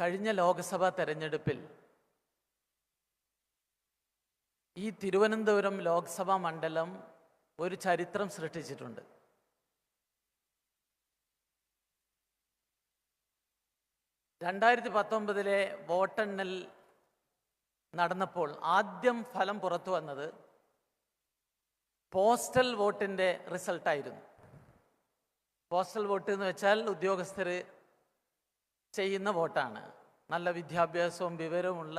കഴിഞ്ഞ ലോക്സഭാ തെരഞ്ഞെടുപ്പിൽ ഈ തിരുവനന്തപുരം ലോക്സഭാ മണ്ഡലം ഒരു ചരിത്രം സൃഷ്ടിച്ചിട്ടുണ്ട്. രണ്ടായിരത്തി പത്തൊമ്പതിലെ വോട്ടെണ്ണൽ നടന്നപ്പോൾ ആദ്യം ഫലം പുറത്തു വന്നത് പോസ്റ്റൽ വോട്ടിന്റെ റിസൾട്ടായിരുന്നു. പോസ്റ്റൽ വോട്ട് എന്ന് വെച്ചാൽ ഉദ്യോഗസ്ഥർ ചെയ്യുന്ന വോട്ടാണ്. നല്ല വിദ്യാഭ്യാസവും വിവരവുമുള്ള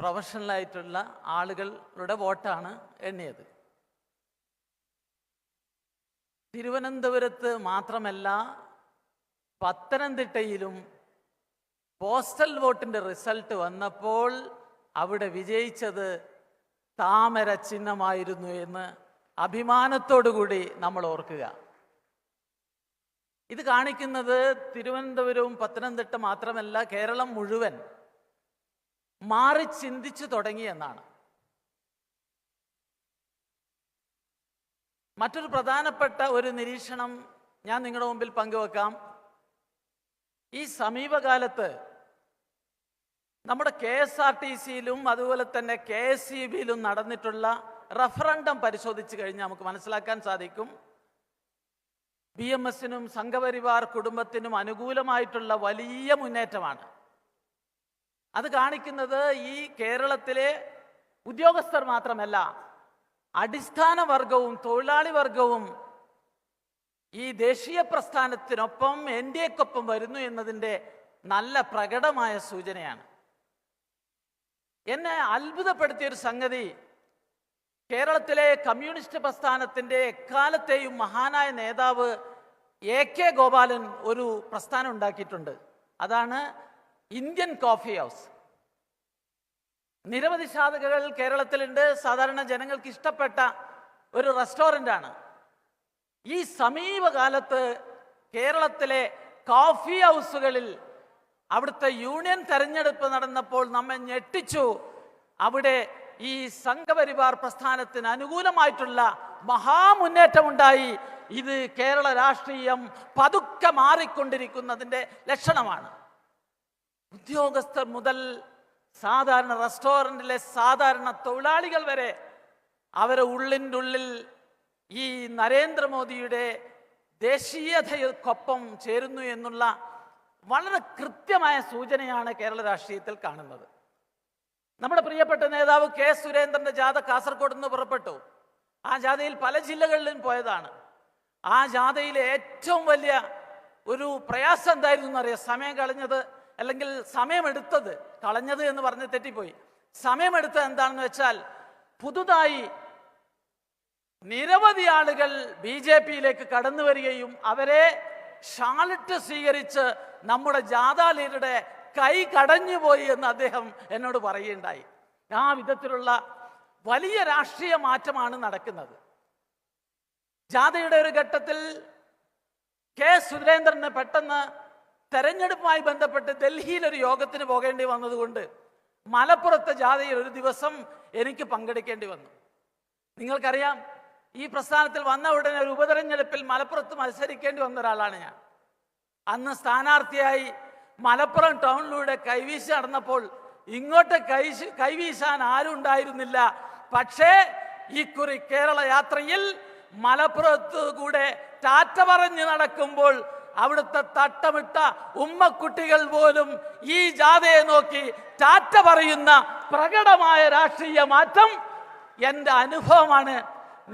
പ്രൊഫഷണലായിട്ടുള്ള ആളുകളുടെ വോട്ടാണ് എണ്ണിയത്. തിരുവനന്തപുരത്ത് മാത്രമല്ല പത്തനംതിട്ടയിലും പോസ്റ്റൽ വോട്ടിന്റെ റിസൾട്ട് വന്നപ്പോൾ അവിടെ വിജയിച്ചത് താമര ചിഹ്നമായിരുന്നു എന്ന് അഭിമാനത്തോടുകൂടി നമ്മൾ ഓർക്കുക. ഇത് കാണിക്കുന്നത് തിരുവനന്തപുരവും പത്തനംതിട്ട മാത്രമല്ല കേരളം മുഴുവൻ മാറി ചിന്തിച്ചു തുടങ്ങി എന്നാണ്. മറ്റൊരു പ്രധാനപ്പെട്ട ഒരു നിരീക്ഷണം ഞാൻ നിങ്ങളുടെ മുമ്പിൽ പങ്കുവെക്കാം. ഈ സമീപകാലത്ത് നമ്മുടെ കെ എസ് ആർ ടി സിയിലും അതുപോലെ തന്നെ കെ എസ് ഇ ബിയിലും നടന്നിട്ടുള്ള റഫറണ്ടം പരിശോധിച്ച് കഴിഞ്ഞാൽ നമുക്ക് മനസ്സിലാക്കാൻ സാധിക്കും. ബി എം എസിനും സംഘപരിവാർ കുടുംബത്തിനും അനുകൂലമായിട്ടുള്ള വലിയ മുന്നേറ്റമാണ്. അത് കാണിക്കുന്നത് ഈ കേരളത്തിലെ ഉദ്യോഗസ്ഥർ മാത്രമല്ല അടിസ്ഥാന വർഗവും തൊഴിലാളി വർഗവും ഈ ദേശീയ പ്രസ്ഥാനത്തിനൊപ്പം എൻ ഡി എക്കൊപ്പം വരുന്നു എന്നതിന്റെ നല്ല പ്രകടമായ സൂചനയാണ്. എന്നെ അത്ഭുതപ്പെടുത്തിയ ഒരു സംഗതി കേരളത്തിലെ കമ്മ്യൂണിസ്റ്റ് പ്രസ്ഥാനത്തിന്റെ എക്കാലത്തെയും മഹാനായ നേതാവ് എ കെ ഗോപാലൻ ഒരു പ്രസ്ഥാനം ഉണ്ടാക്കിയിട്ടുണ്ട്. അതാണ് ഇന്ത്യൻ കോഫി ഹൗസ്. നിരവധി ശാഖകൾ കേരളത്തിലുണ്ട്. സാധാരണ ജനങ്ങൾക്ക് ഇഷ്ടപ്പെട്ട ഒരു റെസ്റ്റോറന്റ് ആണ് ഈ സമീപകാലത്ത് കേരളത്തിലെ കോഫി ഹൗസുകളിൽ അവിടുത്തെ യൂണിയൻ തെരഞ്ഞെടുപ്പ് നടന്നപ്പോൾ നമ്മെ ഞെട്ടിച്ചു. അവിടെ ഈ സംഘപരിവാർ പ്രസ്ഥാനത്തിന് അനുകൂലമായിട്ടുള്ള മഹാമുന്നേറ്റമുണ്ടായി. ഇത് കേരള രാഷ്ട്രീയം പതുക്കെ മാറിക്കൊണ്ടിരിക്കുന്നതിന്റെ ലക്ഷണമാണ്. ഉദ്യോഗസ്ഥർ മുതൽ സാധാരണ റെസ്റ്റോറന്റിലെ സാധാരണ തൊഴിലാളികൾ വരെ അവരെ ഉള്ളിന്റെ ഉള്ളിൽ ഈ നരേന്ദ്രമോദിയുടെ ദേശീയതയ്ക്കൊപ്പം ചേരുന്നു എന്നുള്ള വളരെ കൃത്യമായ സൂചനയാണ് കേരള രാഷ്ട്രീയത്തിൽ കാണുന്നത്. നമ്മുടെ പ്രിയപ്പെട്ട നേതാവ് കെ സുരേന്ദ്രന്റെ ജാഥ കാസർഗോഡ് നിന്ന് പുറപ്പെട്ടു. ആ ജാഥയിൽ പല ജില്ലകളിലും പോയതാണ്. ആ ജാഥയിലെ ഏറ്റവും വലിയ ഒരു പ്രയാസം എന്തായിരുന്നു എന്നറിയാം. സമയം കളഞ്ഞത് അല്ലെങ്കിൽ സമയമെടുത്തത് കളഞ്ഞത് എന്ന് പറഞ്ഞ് തെറ്റിപ്പോയി. സമയമെടുത്തത് എന്താണെന്ന് വെച്ചാൽ പുതുതായി നിരവധി ആളുകൾ ബി ജെ പിയിലേക്ക് കടന്നു വരികയും അവരെ ഷാളിട്ട് സ്വീകരിച്ച് നമ്മുടെ ജാഥാ കൈ കടഞ്ഞു പോയി എന്ന് അദ്ദേഹം എന്നോട് പറയുകയുണ്ടായി. ആ വിധത്തിലുള്ള വലിയ രാഷ്ട്രീയ മാറ്റമാണ് നടക്കുന്നത്. ജാഥയുടെ ഒരു ഘട്ടത്തിൽ കെ സുരേന്ദ്രന് പെട്ടെന്ന് തെരഞ്ഞെടുപ്പുമായി ബന്ധപ്പെട്ട് ഡൽഹിയിൽ ഒരു യോഗത്തിന് പോകേണ്ടി വന്നതുകൊണ്ട് മലപ്പുറത്തെ ജാഥയിൽ ഒരു ദിവസം എനിക്ക് പങ്കെടുക്കേണ്ടി വന്നു. നിങ്ങൾക്കറിയാം ഈ പ്രസ്ഥാനത്തിൽ വന്ന ഉടനെ ഒരു ഉപതെരഞ്ഞെടുപ്പിൽ മലപ്പുറത്ത് മത്സരിക്കേണ്ടി വന്ന ഒരാളാണ് ഞാൻ. അന്ന് സ്ഥാനാർത്ഥിയായി മലപ്പുറം ടൗണിലൂടെ കൈവീശി നടന്നപ്പോൾ ഇങ്ങോട്ട് കൈ കൈവീശാൻ ആരും ഉണ്ടായിരുന്നില്ല. പക്ഷേ ഇക്കുറി കേരള യാത്രയിൽ മലപ്പുറത്ത് കൂടെ ടാറ്റ പറഞ്ഞ് നടക്കുമ്പോൾ അവിടുത്തെ തട്ടമിട്ട ഉമ്മക്കുട്ടികൾ പോലും ഈ ജാഥയെ നോക്കി ടാറ്റ പറയുന്ന പ്രകടമായ രാഷ്ട്രീയ മാറ്റം എന്റെ അനുഭവമാണ്.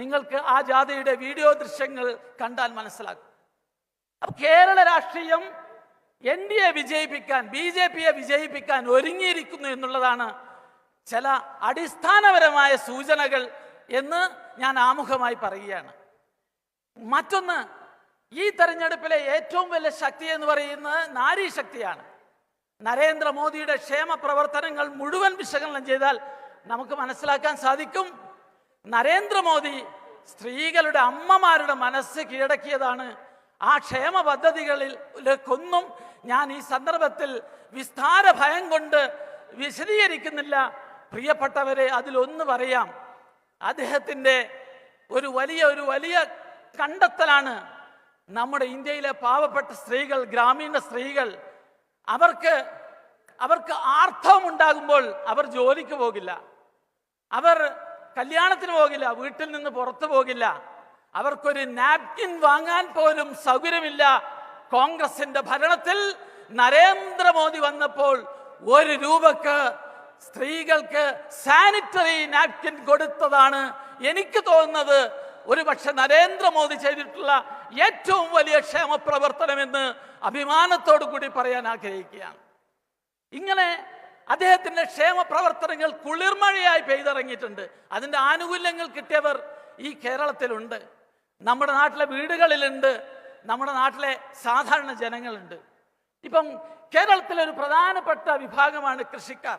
നിങ്ങൾക്ക് ആ ജാഥയുടെ വീഡിയോ ദൃശ്യങ്ങൾ കണ്ടാൽ മനസ്സിലാക്കും കേരള രാഷ്ട്രീയം എൻ ഡി എ വിജയിപ്പിക്കാൻ ബി ജെ പിയെ വിജയിപ്പിക്കാൻ ഒരുങ്ങിയിരിക്കുന്നു എന്നുള്ളതാണ് ചില അടിസ്ഥാനപരമായ സൂചനകൾ എന്ന് ഞാൻ ആമുഖമായി പറയുകയാണ്. മറ്റൊന്ന് ഈ തെരഞ്ഞെടുപ്പിലെ ഏറ്റവും വലിയ ശക്തി എന്ന് പറയുന്നത് നാരീ ശക്തിയാണ്. നരേന്ദ്രമോദിയുടെ ക്ഷേമ പ്രവർത്തനങ്ങൾ മുഴുവൻ വിശകലനം ചെയ്താൽ നമുക്ക് മനസ്സിലാക്കാൻ സാധിക്കും നരേന്ദ്രമോദി സ്ത്രീകളുടെ അമ്മമാരുടെ മനസ്സ് കീഴടക്കിയതാണ് ആ ക്ഷേമ പദ്ധതികളിലേക്കൊന്നും ഞാൻ ഈ സന്ദർഭത്തിൽ വിസ്താര ഭയം കൊണ്ട് വിശദീകരിക്കുന്നില്ല. പ്രിയപ്പെട്ടവരെ അതിലൊന്ന് പറയാം. അദ്ദേഹത്തിന്റെ ഒരു വലിയ ഒരു വലിയ കണ്ടെത്തലാണ് നമ്മുടെ ഇന്ത്യയിലെ പാവപ്പെട്ട സ്ത്രീകൾ ഗ്രാമീണ സ്ത്രീകൾ. അവർക്ക് അവർക്ക് ആർത്തവം ഉണ്ടാകുമ്പോൾ അവർ ജോലിക്ക് പോകില്ല. അവർ കല്യാണത്തിന് പോകില്ല വീട്ടിൽ നിന്ന് പുറത്തു പോകില്ല. അവർക്കൊരു നാപ്കിൻ വാങ്ങാൻ പോലും സൗകര്യമില്ല. കോൺഗ്രസിന്റെ ഭരണത്തിൽ നരേന്ദ്രമോദി വന്നപ്പോൾ ഒരു രൂപക്ക് സ്ത്രീകൾക്ക് സാനിറ്ററി നാപ്കിൻ കൊടുത്തതാണ്. എനിക്ക് തോന്നുന്നത് ഒരുപക്ഷെ നരേന്ദ്രമോദി ചെയ്തിട്ടുള്ള ഏറ്റവും വലിയ ക്ഷേമ പ്രവർത്തനമെന്ന് അഭിമാനത്തോടു കൂടി പറയാൻ ആഗ്രഹിക്കുകയാണ്. ഇങ്ങനെ അദ്ദേഹത്തിന്റെ ക്ഷേമ പ്രവർത്തനങ്ങൾ കുളിർമഴയായി പെയ്തിറങ്ങിയിട്ടുണ്ട്. അതിന്റെ ആനുകൂല്യങ്ങൾ കിട്ടിയവർ ഈ കേരളത്തിലുണ്ട്. നമ്മുടെ നാട്ടിലെ വീടുകളിലുണ്ട് നമ്മുടെ നാട്ടിലെ സാധാരണ ജനങ്ങളുണ്ട്. ഇപ്പം കേരളത്തിലെ ഒരു പ്രധാനപ്പെട്ട വിഭാഗമാണ് കൃഷിക്കാർ.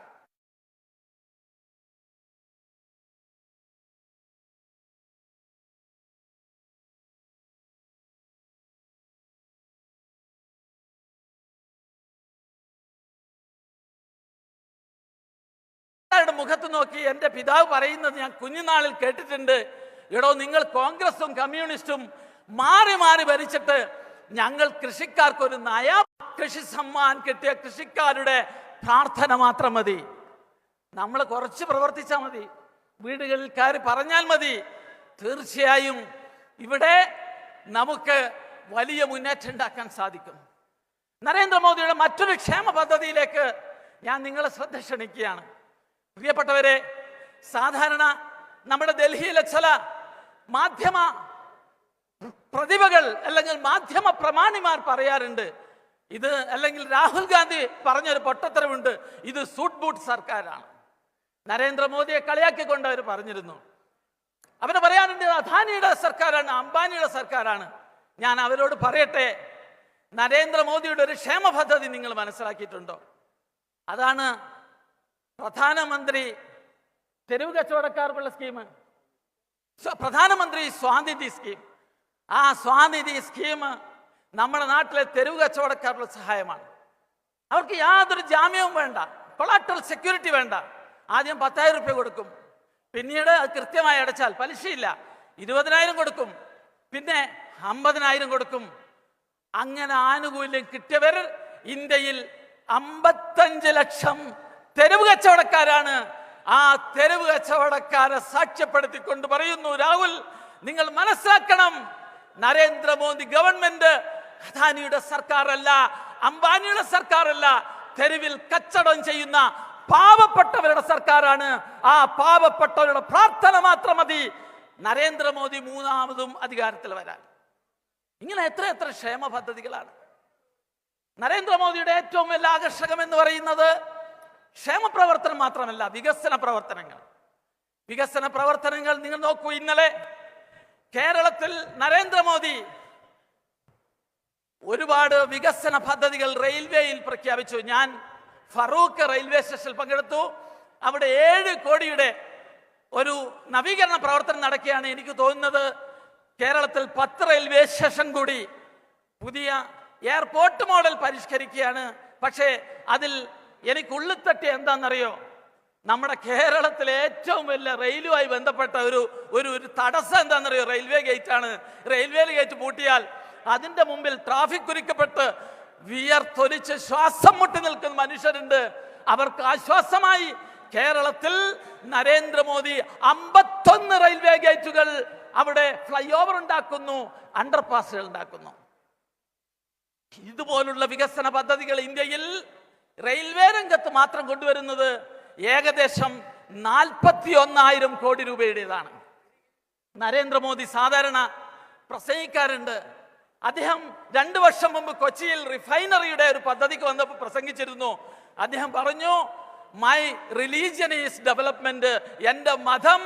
മുഖത്ത് നോക്കി എന്റെ പിതാവ് പറയുന്നത് ഞാൻ കുഞ്ഞുനാളിൽ കേട്ടിട്ടുണ്ട്. എടോ നിങ്ങൾ കോൺഗ്രസും കമ്മ്യൂണിസ്റ്റും മാറി മാറി ഭരിച്ചിട്ട് ഞങ്ങൾ കൃഷിക്കാർക്ക് ഒരു നയ കൃഷി സമ്മാൻ കിട്ടിയ കൃഷിക്കാരുടെ പ്രാർത്ഥന മാത്രം മതി. നമ്മൾ കുറച്ച് പ്രവർത്തിച്ചാൽ മതി. വീടുകളിൽ കയറി പറഞ്ഞാൽ മതി. തീർച്ചയായും ഇവിടെ നമുക്ക് വലിയ മുന്നേറ്റം ഉണ്ടാക്കാൻ സാധിക്കും. നരേന്ദ്രമോദിയുടെ മറ്റൊരു ക്ഷേമ പദ്ധതിയിലേക്ക് ഞാൻ നിങ്ങളെ ശ്രദ്ധ ക്ഷണിക്കുകയാണ്. പ്രിയപ്പെട്ടവരെ സാധാരണ നമ്മുടെ ഡൽഹിയിലെ ചില മാധ്യമ പ്രതിഭകൾ അല്ലെങ്കിൽ മാധ്യമ പ്രമാണിമാർ പറയാറുണ്ട്. ഇത് അല്ലെങ്കിൽ രാഹുൽ ഗാന്ധി പറഞ്ഞൊരു പൊട്ടത്തരമുണ്ട്. ഇത് സൂട്ട് ബൂട്ട് സർക്കാരാണ്. നരേന്ദ്രമോദിയെ കളിയാക്കിക്കൊണ്ട് അവർ പറഞ്ഞിരുന്നു. അവന് പറയാനുണ്ട് അദാനിയുടെ സർക്കാരാണ് അംബാനിയുടെ സർക്കാരാണ്. ഞാൻ അവരോട് പറയട്ടെ നരേന്ദ്രമോദിയുടെ ഒരു ക്ഷേമ പദ്ധതി നിങ്ങൾ മനസ്സിലാക്കിയിട്ടുണ്ടോ? അതാണ് പ്രധാനമന്ത്രി തെരുവ് കച്ചവടക്കാർക്കുള്ള സ്കീം പ്രധാനമന്ത്രി സ്വാനിധി സ്കീം. ആ സ്വാനിധി സ്കീം നമ്മുടെ നാട്ടിലെ തെരുവ് കച്ചവടക്കാരുടെ സഹായമാണ്. അവർക്ക് യാതൊരു ജാമ്യവും വേണ്ട കൊളാട്രൽ സെക്യൂരിറ്റി വേണ്ട. ആദ്യം പത്തായിരം റുപ്യ കൊടുക്കും. പിന്നീട് അത് കൃത്യമായി അടച്ചാൽ പലിശയില്ല. ഇരുപതിനായിരം കൊടുക്കും. പിന്നെ അമ്പതിനായിരം കൊടുക്കും. അങ്ങനെ ആനുകൂല്യം കിട്ടിയവർ ഇന്ത്യയിൽ അമ്പത്തഞ്ച് ലക്ഷം തെരുവ് കച്ചവടക്കാരാണ് ആ തെരുവ് കച്ചവടക്കാരെ സാക്ഷ്യപ്പെടുത്തിക്കൊണ്ട് പറയുന്നു രാഹുൽ നിങ്ങൾ മനസ്സിലാക്കണം. നരേന്ദ്രമോദി ഗവൺമെന്റ് അദാനിയുടെ സർക്കാരല്ല അംബാനിയുടെ സർക്കാരല്ല. തെരുവിൽ കച്ചടം ചെയ്യുന്ന പാവപ്പെട്ടവരുടെ സർക്കാരാണ്. ആ പാവപ്പെട്ടവരുടെ പ്രാർത്ഥന മാത്രം മതി. നരേന്ദ്രമോദി മൂന്നാമതും അധികാരത്തിൽ വരാൻ. ഇങ്ങനെ എത്ര എത്ര ക്ഷേമ പദ്ധതികളാണ്. നരേന്ദ്രമോദിയുടെ ഏറ്റവും വലിയ ആകർഷകം എന്ന് പറയുന്നത് ക്ഷേമ പ്രവർത്തനം മാത്രമല്ല വികസന പ്രവർത്തനങ്ങൾ. വികസന പ്രവർത്തനങ്ങൾ നിങ്ങൾ നോക്കൂ ഇന്നലെ കേരളത്തിൽ നരേന്ദ്രമോദി ഒരുപാട് വികസന പദ്ധതികൾ റെയിൽവേയിൽ പ്രഖ്യാപിച്ചു. ഞാൻ ഫറൂഖ് റെയിൽവേ സ്റ്റേഷനിൽ പങ്കെടുത്തു. അവിടെ ഏഴ് കോടിയുടെ ഒരു നവീകരണ പ്രവർത്തനം നടക്കുകയാണ്. എനിക്ക് തോന്നുന്നത് കേരളത്തിൽ പത്ത് റെയിൽവേ സ്റ്റേഷൻ കൂടി പുതിയ എയർപോർട്ട് മോഡൽ പരിഷ്കരിക്കുകയാണ്. പക്ഷേ അതിൽ എനിക്ക് ഉള്ളിത്തട്ടി എന്താണെന്നറിയോ? നമ്മുടെ കേരളത്തിലെ ഏറ്റവും വലിയ റെയിലുമായി ബന്ധപ്പെട്ട ഒരു ഒരു ഒരു തടസ്സം എന്താണെന്നറിയോ? റെയിൽവേ ഗേറ്റ് ആണ് റെയിൽവേ ഗേറ്റ് പൂട്ടിയാൽ അതിന്റെ മുമ്പിൽ ട്രാഫിക് കുരുക്കപ്പെട്ട് വിയർത്തൊലിച്ച് ശ്വാസം മുട്ടി നിൽക്കുന്ന മനുഷ്യരുണ്ട്. അവർക്ക് ആശ്വാസമായി കേരളത്തിൽ നരേന്ദ്രമോദി അമ്പത്തൊന്ന് റെയിൽവേ ഗേറ്റുകൾ അവിടെ ഫ്ലൈ ഓവർ ഉണ്ടാക്കുന്നു അണ്ടർപാസുകൾ ഉണ്ടാക്കുന്നു. ഇതുപോലുള്ള വികസന പദ്ധതികൾ ഇന്ത്യയിൽ റെയിൽവേ രംഗത്ത് മാത്രം കൊണ്ടുവരുന്നത് ഏകദേശം നാൽപ്പത്തി ഒന്നായിരം കോടി രൂപയുടേതാണ്. നരേന്ദ്രമോദി സാധാരണ പ്രസംഗിക്കാറുണ്ട്. അദ്ദേഹം രണ്ടു വർഷം മുമ്പ് കൊച്ചിയിൽ റിഫൈനറിയുടെ ഒരു പദ്ധതിക്ക് വന്നപ്പോൾ പ്രസംഗിച്ചിരുന്നു. അദ്ദേഹം പറഞ്ഞു മൈ റിലീജിയൻ ഈസ് ഡെവലപ്മെന്റ് എന്റെ മതം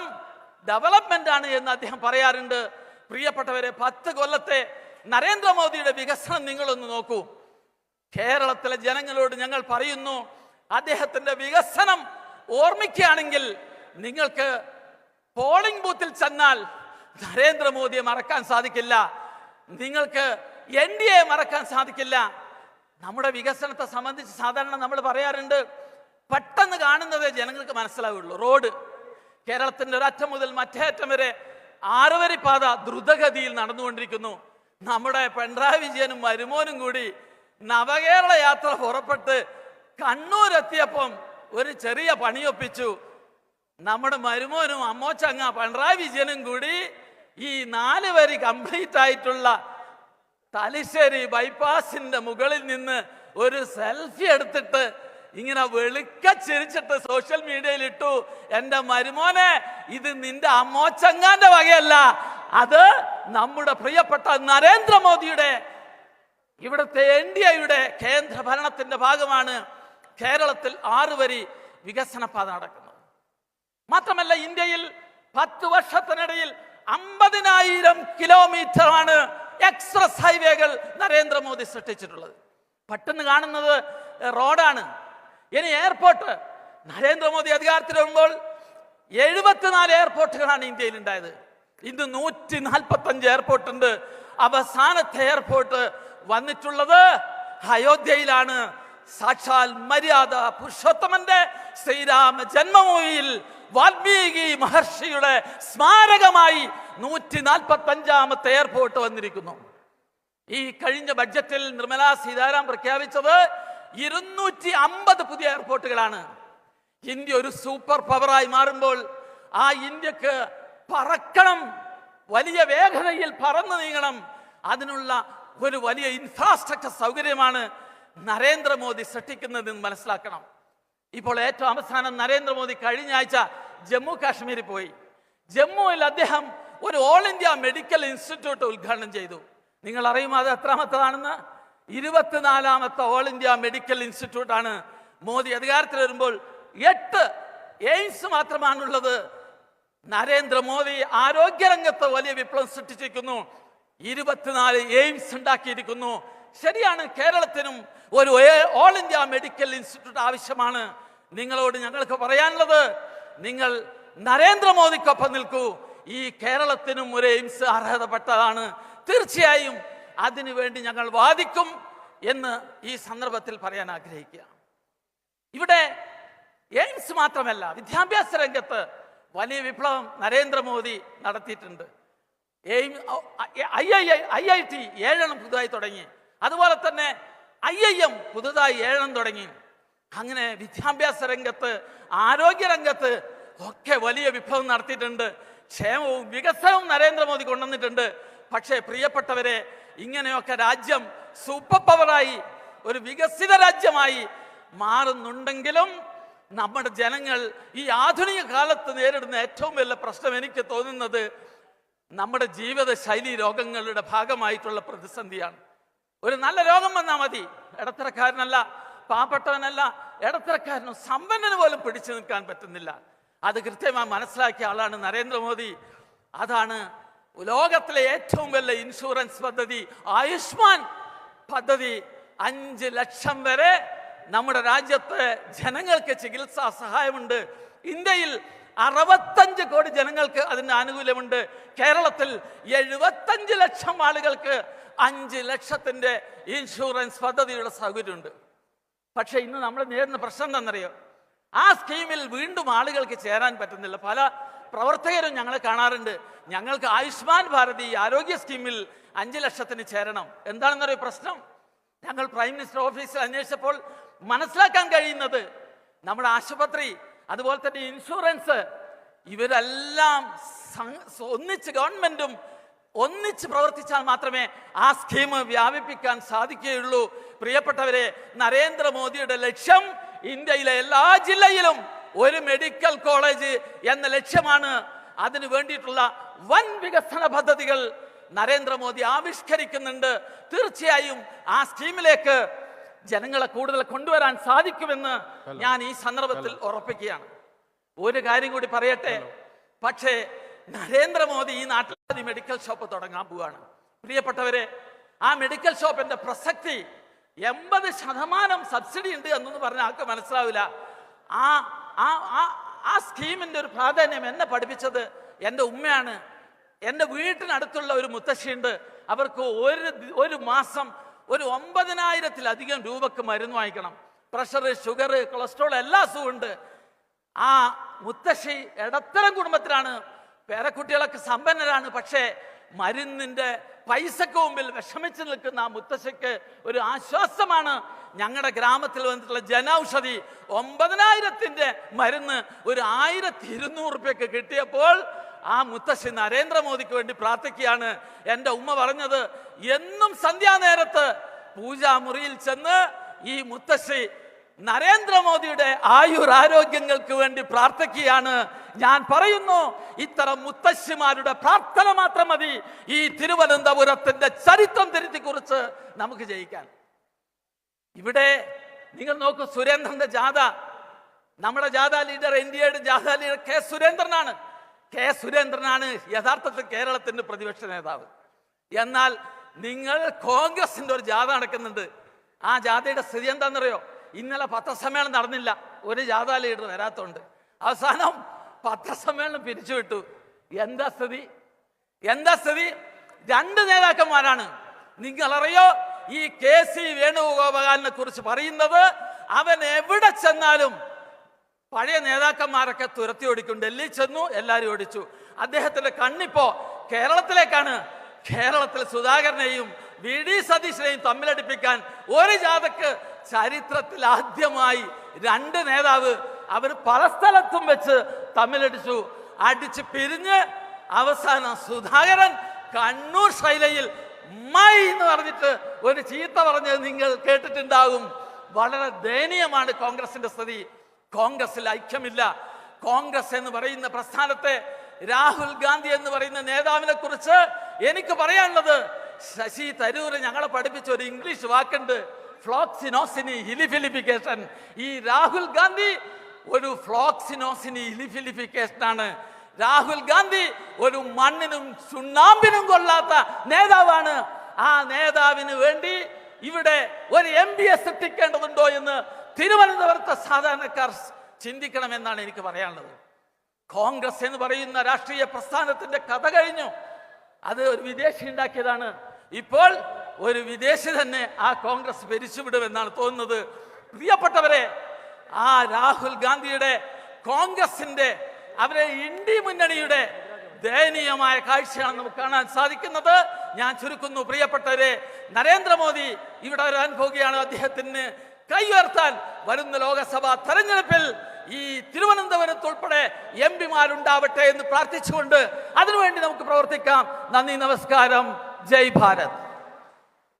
ഡെവലപ്മെന്റ് ആണ് എന്ന് അദ്ദേഹം പറയാറുണ്ട്. പ്രിയപ്പെട്ടവരെ പത്ത് കൊല്ലത്തെ നരേന്ദ്രമോദിയുടെ വികസനം നിങ്ങളൊന്ന് നോക്കൂ. കേരളത്തിലെ ജനങ്ങളോട് ഞങ്ങൾ പറയുന്നു അദ്ദേഹത്തിന്റെ വികസനം ഓർമ്മിക്കുകയാണെങ്കിൽ നിങ്ങൾക്ക് പോളിംഗ് ബൂത്തിൽ ചെന്നാൽ നരേന്ദ്രമോദിയെ മറക്കാൻ സാധിക്കില്ല നിങ്ങൾക്ക് എൻ ഡി എ മറക്കാൻ സാധിക്കില്ല. നമ്മുടെ വികസനത്തെ സംബന്ധിച്ച് സാധാരണ നമ്മൾ പറയാറുണ്ട് പെട്ടെന്ന് കാണുന്നതേ ജനങ്ങൾക്ക് മനസ്സിലാവുള്ളൂ. റോഡ് കേരളത്തിന്റെ ഒരറ്റം മുതൽ മറ്റേ അറ്റം വരെ ആറുവരി പാത ദ്രുതഗതിയിൽ നടന്നുകൊണ്ടിരിക്കുന്നു. നമ്മുടെ പിണറായി വിജയനും മരുമോനും കൂടി നവകേരള യാത്ര പുറപ്പെട്ട് കണ്ണൂരെത്തിയപ്പം ഒരു ചെറിയ പണിയൊപ്പിച്ചു. നമ്മുടെ മരുമോനും അമ്മോച്ചങ്ങ പിണറായി വിജയനും കൂടി ഈ നാല് വരി കംപ്ലീറ്റ് ആയിട്ടുള്ള തലശ്ശേരി ബൈപ്പാസിന്റെ മുകളിൽ നിന്ന് ഒരു സെൽഫി എടുത്തിട്ട് ഇങ്ങനെ വെളുക്ക ചിരിച്ചിട്ട് സോഷ്യൽ മീഡിയയിൽ ഇട്ടു. എന്റെ മരുമോനെ ഇത് നിന്റെ അമ്മോച്ചങ്ങാന്റെ വകയല്ല. അത് നമ്മുടെ പ്രിയപ്പെട്ട നരേന്ദ്രമോദിയുടെ ഇവിടുത്തെ എൻ ഡി എയുടെ കേന്ദ്ര ഭരണത്തിന്റെ ഭാഗമാണ് കേരളത്തിൽ ആറ് വരി വികസന പാത നടക്കുന്നത്. മാത്രമല്ല ഇന്ത്യയിൽ പത്ത് വർഷത്തിനിടയിൽ അമ്പതിനായിരം കിലോമീറ്റർ ആണ് എക്സ്പ്രസ് ഹൈവേകൾ നരേന്ദ്രമോദി സൃഷ്ടിച്ചിട്ടുള്ളത്. പെട്ടെന്ന് കാണുന്നത് റോഡാണ്. ഇനി എയർപോർട്ട്. നരേന്ദ്രമോദി അധികാരത്തിൽ വരുമ്പോൾ എഴുപത്തിനാല് എയർപോർട്ടുകളാണ് ഇന്ത്യയിൽ ഉണ്ടായത് ഇന്ന് നൂറ്റി നാൽപ്പത്തി അഞ്ച് എയർപോർട്ട് ഉണ്ട് അവസാനത്തെ എയർപോർട്ട് വന്നിട്ടുള്ളത് അയോധ്യയിലാണ്. സാക്ഷാൽ മര്യാദ പുരുഷോത്തമന്റെ ശ്രീരാമ ജന്മഭൂമിയിൽ വാൽമീകി മഹർഷിയുടെ സ്മാരകമായി നൂറ്റി നാൽപ്പത്തി അഞ്ചാമത്തെ എയർപോർട്ട് വന്നിരിക്കുന്നു. ഈ കഴിഞ്ഞ ബഡ്ജറ്റിൽ നിർമ്മലാ സീതാരാം പ്രഖ്യാപിച്ചത് ഇരുന്നൂറ്റി അമ്പത് പുതിയ എയർപോർട്ടുകളാണ്. ഇന്ത്യ ഒരു സൂപ്പർ പവറായി മാറുമ്പോൾ ആ ഇന്ത്യയ്ക്ക് പറക്കണം വലിയ വേഗതയിൽ പറന്നു നീങ്ങണം. അതിനുള്ള ഒരു വലിയ ഇൻഫ്രാസ്ട്രക്ചർ സൗകര്യമാണ് നരേന്ദ്രമോദി സൃഷ്ടിക്കുന്നതെന്ന് മനസ്സിലാക്കണം. ഇപ്പോൾ ഏറ്റവും അവസാനം നരേന്ദ്രമോദി കഴിഞ്ഞ ആഴ്ച ജമ്മു കാശ്മീരിൽ പോയി. ജമ്മുവിൽ അദ്ദേഹം ഒരു ഓൾ ഇന്ത്യ മെഡിക്കൽ ഇൻസ്റ്റിറ്റ്യൂട്ട് ഉദ്ഘാടനം ചെയ്തു. നിങ്ങൾ അറിയുമോ അത് എത്രാമത്തതാണെന്ന്? ഇരുപത്തിനാലാമത്തെ ഓൾ ഇന്ത്യ മെഡിക്കൽ ഇൻസ്റ്റിറ്റ്യൂട്ട് ആണ് മോദി അധികാരത്തിൽ വരുമ്പോൾ എട്ട് എയിംസ് മാത്രമാണുള്ളത്. നരേന്ദ്രമോദി ആരോഗ്യരംഗത്ത് വലിയ വിപ്ലവം സൃഷ്ടിച്ചിരിക്കുന്നു. ഇരുപത്തിനാല് എയിംസ് ഉണ്ടാക്കിയിരിക്കുന്നു. ശരിയാണ് കേരളത്തിനും ഒരു ഓൾ ഇന്ത്യ മെഡിക്കൽ ഇൻസ്റ്റിറ്റ്യൂട്ട് ആവശ്യമാണ്. നിങ്ങളോട് ഞങ്ങൾക്ക് പറയാനുള്ളത് നിങ്ങൾ നരേന്ദ്രമോദിക്കൊപ്പം നിൽക്കൂ. ഈ കേരളത്തിനും ഒരു എയിംസ് അർഹതപ്പെട്ടതാണ്. തീർച്ചയായും അതിനുവേണ്ടി ഞങ്ങൾ വാദിക്കും എന്ന് ഈ സന്ദർഭത്തിൽ പറയാൻ ആഗ്രഹിക്കുക. ഇവിടെ എയിംസ് മാത്രമല്ല വിദ്യാഭ്യാസ രംഗത്ത് വലിയ വിപ്ലവം നരേന്ദ്രമോദി നടത്തിയിട്ടുണ്ട്. Aim I I I I T ഏഴെണ്ണം പുതുതായി തുടങ്ങി. അതുപോലെ തന്നെ ഐ ഐ എം പുതുതായി ഏഴെണ്ണം തുടങ്ങി. അങ്ങനെ വിദ്യാഭ്യാസ രംഗത്ത് ആരോഗ്യ രംഗത്ത് ഒക്കെ വലിയ വിഭവം നടത്തിയിട്ടുണ്ട്. ക്ഷേമവും വികസനവും നരേന്ദ്രമോദി കൊണ്ടുവന്നിട്ടുണ്ട്. പക്ഷേ പ്രിയപ്പെട്ടവരെ ഇങ്ങനെയൊക്കെ രാജ്യം സൂപ്പർ പവറായി ഒരു വികസിത രാജ്യമായി മാറുന്നുണ്ടെങ്കിലും നമ്മുടെ ജനങ്ങൾ ഈ ആധുനിക കാലത്ത് നേരിടുന്ന ഏറ്റവും വലിയ പ്രശ്നം എനിക്ക് തോന്നുന്നത് നമ്മുടെ ജീവിത ശൈലി രോഗങ്ങളുടെ ഭാഗമായിട്ടുള്ള പ്രതിസന്ധിയാണ്. ഒരു നല്ല രോഗം വന്നാൽ മതി. ഇടത്തരക്കാരനല്ല പാവപ്പെട്ടവനല്ല ഇടത്തരക്കാരനും സമ്പന്നന് പോലും പിടിച്ചു നിൽക്കാൻ പറ്റുന്നില്ല. അത് കൃത്യമായി മനസ്സിലാക്കിയ ആളാണ് നരേന്ദ്രമോദി. അതാണ് ലോകത്തിലെ ഏറ്റവും വലിയ ഇൻഷുറൻസ് പദ്ധതി ആയുഷ്മാൻ പദ്ധതി. അഞ്ച് ലക്ഷം വരെ നമ്മുടെ രാജ്യത്തെ ജനങ്ങൾക്ക് ചികിത്സാ സഹായമുണ്ട്. ഇന്ത്യയിൽ അറുപത്തഞ്ച് കോടി ജനങ്ങൾക്ക് അതിന്റെ ആനുകൂല്യമുണ്ട്. കേരളത്തിൽ എഴുപത്തഞ്ച് ലക്ഷം ആളുകൾക്ക് അഞ്ച് ലക്ഷത്തിന്റെ ഇൻഷുറൻസ് പദ്ധതിയുടെ സൗകര്യമുണ്ട്. പക്ഷെ ഇന്ന് നമ്മൾ നേരിടുന്ന പ്രശ്നം എന്താണെന്നറിയോ? ആ സ്കീമിൽ വീണ്ടും ആളുകൾക്ക് ചേരാൻ പറ്റുന്നില്ല. പല പ്രവർത്തകരും ഞങ്ങളെ കാണാറുണ്ട്. ഞങ്ങൾക്ക് ആയുഷ്മാൻ ഭാരതി ആരോഗ്യ സ്കീമിൽ അഞ്ച് ലക്ഷത്തിന് ചേരണം. എന്താണെന്നറിയോ പ്രശ്നം? ഞങ്ങൾ പ്രൈം മിനിസ്റ്റർ ഓഫീസിൽ അന്വേഷിച്ചപ്പോൾ മനസ്സിലാക്കാൻ കഴിയുന്നത് നമ്മുടെ ആശുപത്രി അതുപോലെ തന്നെ ഇൻഷുറൻസ്. ഇവരെല്ലാം ഒന്നിച്ച് ഗവൺമെന്റും ഒന്നിച്ച് പ്രവർത്തിച്ചാൽ മാത്രമേ ആ സ്കീം വ്യാപിപ്പിക്കാൻ സാധിക്കുകയുള്ളൂ. പ്രിയപ്പെട്ടവരെ നരേന്ദ്രമോദിയുടെ ലക്ഷ്യം ഇന്ത്യയിലെ എല്ലാ ജില്ലയിലും ഒരു മെഡിക്കൽ കോളേജ് എന്ന ലക്ഷ്യമാണ്. അതിനു വേണ്ടിയിട്ടുള്ള വൻ വികസന പദ്ധതികൾ നരേന്ദ്രമോദി ആവിഷ്കരിക്കുന്നുണ്ട്. തീർച്ചയായും ആ സ്കീമിലേക്ക് ജനങ്ങളെ കൂടുതൽ കൊണ്ടുവരാൻ സാധിക്കുമെന്ന് ഞാൻ ഈ സന്ദർഭത്തിൽ ഉറപ്പിക്കുകയാണ്. ഒരു കാര്യം കൂടി പറയട്ടെ? പക്ഷേ നരേന്ദ്രമോദി ഈ നാട്ടിൽ മെഡിക്കൽ ഷോപ്പ് തുടങ്ങാൻ പോവുകയാണ് പ്രിയപ്പെട്ടവരെ ആ മെഡിക്കൽ ഷോപ്പിന്റെ പ്രസക്തി എൺപത് ശതമാനം സബ്സിഡി ഉണ്ട് എന്നൊന്നും പറഞ്ഞാൽ ആൾക്ക് മനസ്സിലാവില്ല. ആ ആ ആ ആ സ്കീമിന്റെ ഒരു പ്രാധാന്യം എന്നെ പഠിപ്പിച്ചത് എന്റെ ഉമ്മയാണ്. എന്റെ വീട്ടിനടുത്തുള്ള ഒരു മുത്തശ്ശിയുണ്ട്. അവർക്ക് ഒരു ഒരു മാസം ഒരു ഒമ്പതിനായിരത്തിലധികം രൂപക്ക് മരുന്ന് വാങ്ങിക്കണം. പ്രഷർ ഷുഗർ കൊളസ്ട്രോൾ എല്ലാ അസുഖവും ഉണ്ട്. ആ മുത്തശ്ശി ഇടത്തരം കുടുംബത്തിലാണ്. പേരക്കുട്ടികളൊക്കെ സമ്പന്നരാണ്. പക്ഷേ മരുന്നിന്റെ പൈസക്ക് മുമ്പിൽ വിഷമിച്ച് നിൽക്കുന്ന ആ മുത്തശ്ശിക്ക് ഒരു ആശ്വാസമാണ്. ഞങ്ങളുടെ ഗ്രാമത്തിൽ വന്നിട്ടുള്ള ജനൌഷധി ഒമ്പതിനായിരത്തിന്റെ മരുന്ന് ഒരു ആയിരത്തി ഇരുന്നൂറ് റുപ്യക്ക് കിട്ടിയപ്പോൾ ആ മുത്തശ്ശി നരേന്ദ്രമോദിക്ക് വേണ്ടി പ്രാർത്ഥിക്കുകയാണ്. എന്റെ ഉമ്മ പറഞ്ഞത് എന്നും സന്ധ്യാനേരത്ത് പൂജാമുറിയിൽ ചെന്ന് ഈ മുത്തശ്ശി നരേന്ദ്രമോദിയുടെ ആയുർ ആരോഗ്യങ്ങൾക്ക് വേണ്ടി പ്രാർത്ഥിക്കുകയാണ്. ഞാൻ പറയുന്നു ഇത്തരം മുത്തശ്ശിമാരുടെ പ്രാർത്ഥന മാത്രം മതി. ഈ തിരുവനന്തപുരത്തിന്റെ ചരിത്രം തിരുത്തി കുറിച്ച് നമുക്ക് ജയിക്കാൻ. ഇവിടെ നിങ്ങൾ നോക്കൂ സുരേന്ദ്രന്റെ ജാഥ. നമ്മുടെ ജാഥ ലീഡർ ഇന്ത്യയുടെ ജാഥ ലീഡർ കെ സുരേന്ദ്രനാണ്. കെ സുരേന്ദ്രനാണ് യഥാർത്ഥത്തിൽ കേരളത്തിന്റെ പ്രതിപക്ഷ നേതാവ്. എന്നാൽ നിങ്ങൾ കോൺഗ്രസിന്റെ ഒരു ജാഥ നടക്കുന്നുണ്ട്. ആ ജാഥയുടെ സ്ഥിതി എന്താണെന്നറിയോ? ഇന്നലെ പത്രസമ്മേളനം നടന്നില്ല. ഒരു ജാഥ ലീഡർ വരാത്തോണ്ട്. അവസാനം പത്രസമ്മേളനം പിരിച്ചുവിട്ടു. എന്താ സ്ഥിതി? എന്താ സ്ഥിതി? രണ്ട് നേതാക്കന്മാരാണ്. നിങ്ങളറിയോ ഈ കെ സി വേണുഗോപാലിനെ കുറിച്ച് പറയുന്നത് അവൻ എവിടെ ചെന്നാലും പഴയ നേതാക്കന്മാരൊക്കെ തുരത്തി ഓടിക്കും. ഡൽഹി ചെന്നു എല്ലാവരും ഓടിച്ചു. അദ്ദേഹത്തിന്റെ കണ്ണിപ്പോ കേരളത്തിലേക്കാണ്. കേരളത്തിൽ സുധാകരനെയും വി. ഡി. സതീശനെയും തമ്മിലടിപ്പിക്കാൻ ഒരു ജാഥക്ക് ചരിത്രത്തിൽ ആദ്യമായി രണ്ട് നേതാവ് അവർ പല സ്ഥലത്തും വെച്ച് തമ്മിലടിച്ചു. അടിച്ച് പിരിഞ്ഞ് അവസാനം സുധാകരൻ കണ്ണൂർ ശൈലയിൽ മൈ എന്ന് പറഞ്ഞിട്ട് ഒരു ചീത്ത പറഞ്ഞത് നിങ്ങൾ കേട്ടിട്ടുണ്ടാകും. വളരെ ദയനീയമാണ് കോൺഗ്രസിന്റെ സ്ഥിതി. കോൺഗ്രസിൽ ഐക്യമില്ല. കോൺഗ്രസ് എന്ന് പറയുന്ന പ്രസ്ഥാനത്തെ രാഹുൽ ഗാന്ധി എന്ന് പറയുന്ന നേതാവിനെ കുറിച്ച് എനിക്ക് പറയാനുള്ളത് ശശി തരൂർ ഞങ്ങളെ പഠിപ്പിച്ച ഒരു ഇംഗ്ലീഷ് വാക്കുണ്ട്. ഫ്ലോക്സിനോസിനി ഹിലിഫിലിഫിക്കേഷൻ. ഈ രാഹുൽ ഗാന്ധി ഒരു ഫ്ലോക്സിനോസിനി ഹിലിഫിലിഫിക്കേഷൻ ആണ് രാഹുൽ ഗാന്ധി ഒരു മണ്ണിനും ചുണ്ണാമ്പിനും കൊള്ളാത്ത നേതാവാണ്. ആ നേതാവിന് വേണ്ടി ഇവിടെ ഒരു എം ബി എസ് എത്തിക്കേണ്ടതുണ്ടോ എന്ന് തിരുവനന്തപുരത്തെ സാധാരണക്കാർ ചിന്തിക്കണമെന്നാണ് എനിക്ക് പറയാനുള്ളത്. കോൺഗ്രസ് എന്ന് പറയുന്ന രാഷ്ട്രീയ പ്രസ്ഥാനത്തിന്റെ കഥ കഴിഞ്ഞു. അത് ഒരു വിദേശി ഉണ്ടാക്കിയതാണ്. ഇപ്പോൾ ഒരു വിദേശി തന്നെ ആ കോൺഗ്രസ് ഭരിച്ചുവിടുമെന്നാണ് തോന്നുന്നത്. പ്രിയപ്പെട്ടവരെ ആ രാഹുൽ ഗാന്ധിയുടെ കോൺഗ്രസിന്റെ അവരെ ഇന്ത്യ മുന്നണിയുടെ ദയനീയമായ കാഴ്ചയാണ് നമുക്ക് കാണാൻ സാധിക്കുന്നത്. ഞാൻ ചുരുക്കുന്നു പ്രിയപ്പെട്ടവരെ നരേന്ദ്രമോദി ഇവിടെ വരാൻ പോവുകയാണ് അദ്ദേഹത്തിന് കൈ ഉയർത്താൻ വരുന്ന ലോകസഭാ തെരഞ്ഞെടുപ്പിൽ ഈ തിരുവനന്തപുരത്ത് ഉൾപ്പെടെ എം പിമാരുണ്ടാവട്ടെ എന്ന് പ്രാർത്ഥിച്ചുകൊണ്ട് അതിനുവേണ്ടി നമുക്ക് പ്രവർത്തിക്കാം. നന്ദി നമസ്കാരം. ജയ് ഭാരത്.